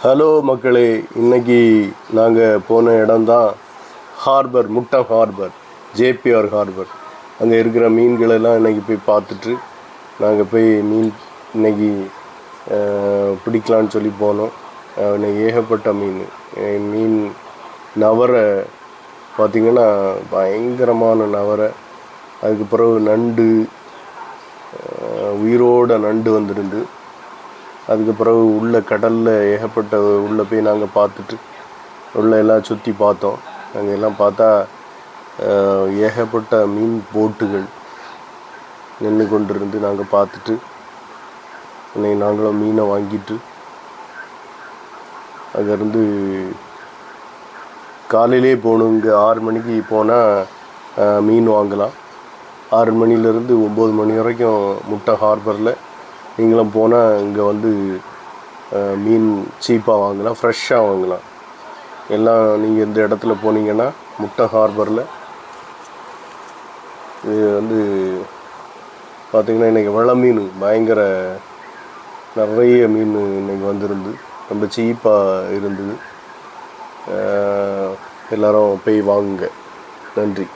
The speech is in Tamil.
ஹலோ மக்களே. இன்னைக்கு நாங்கள் போன இடம்தான் harbour Muttom harbour JBR harbour அங்கே இருக்கிற மீன்களெல்லாம் இன்னைக்கு போய் பார்த்துட்டு நாங்கள் போய் மீன் இன்னைக்கு பிடிக்கலான்னு சொல்லி போனோம். இன்னைக்கு ஏகப்பட்ட மீன். மீன் நவரை பார்த்திங்கன்னா பயங்கரமான நவரை. அதுக்கு பிறகு நண்டு உயிரோட நண்டு வந்திருந்து அதுக்கு பிறகு உள்ள கடலில் ஏகப்பட்ட உள்ளே போய் நாங்கள் பார்த்துட்டு உள்ள எல்லாம் சுற்றி பார்த்தோம். அங்கே எல்லாம் பார்த்தா ஏகப்பட்ட மீன் போட்டுகள் நின்று கொண்டிருந்து நாங்கள் பார்த்துட்டு இன்னைக்கு நாங்களும் மீனை வாங்கிட்டு அங்கேருந்து காலையிலே போகணும். இங்கே ஆறு மணிக்கு போனால் மீன் வாங்கலாம். ஆறு மணிலேருந்து ஒம்பது மணி வரைக்கும் முட்டை ஹார்பரில் நீங்களும் போனால் இங்கே வந்து மீன் சீப்பாக வாங்கலாம் ஃப்ரெஷ்ஷாக வாங்கலாம். எல்லாம் நீங்கள் இந்த இடத்துல போனீங்கன்னா முட்டை ஹார்பரில் இது வந்து பார்த்திங்கன்னா இன்றைக்கி வெள்ளை மீன் பயங்கர நிறைய மீன் இன்றைக்கி வந்திருந்து ரொம்ப சீப்பாக இருந்தது. எல்லோரும் போய் வாங்குங்க. நன்றி.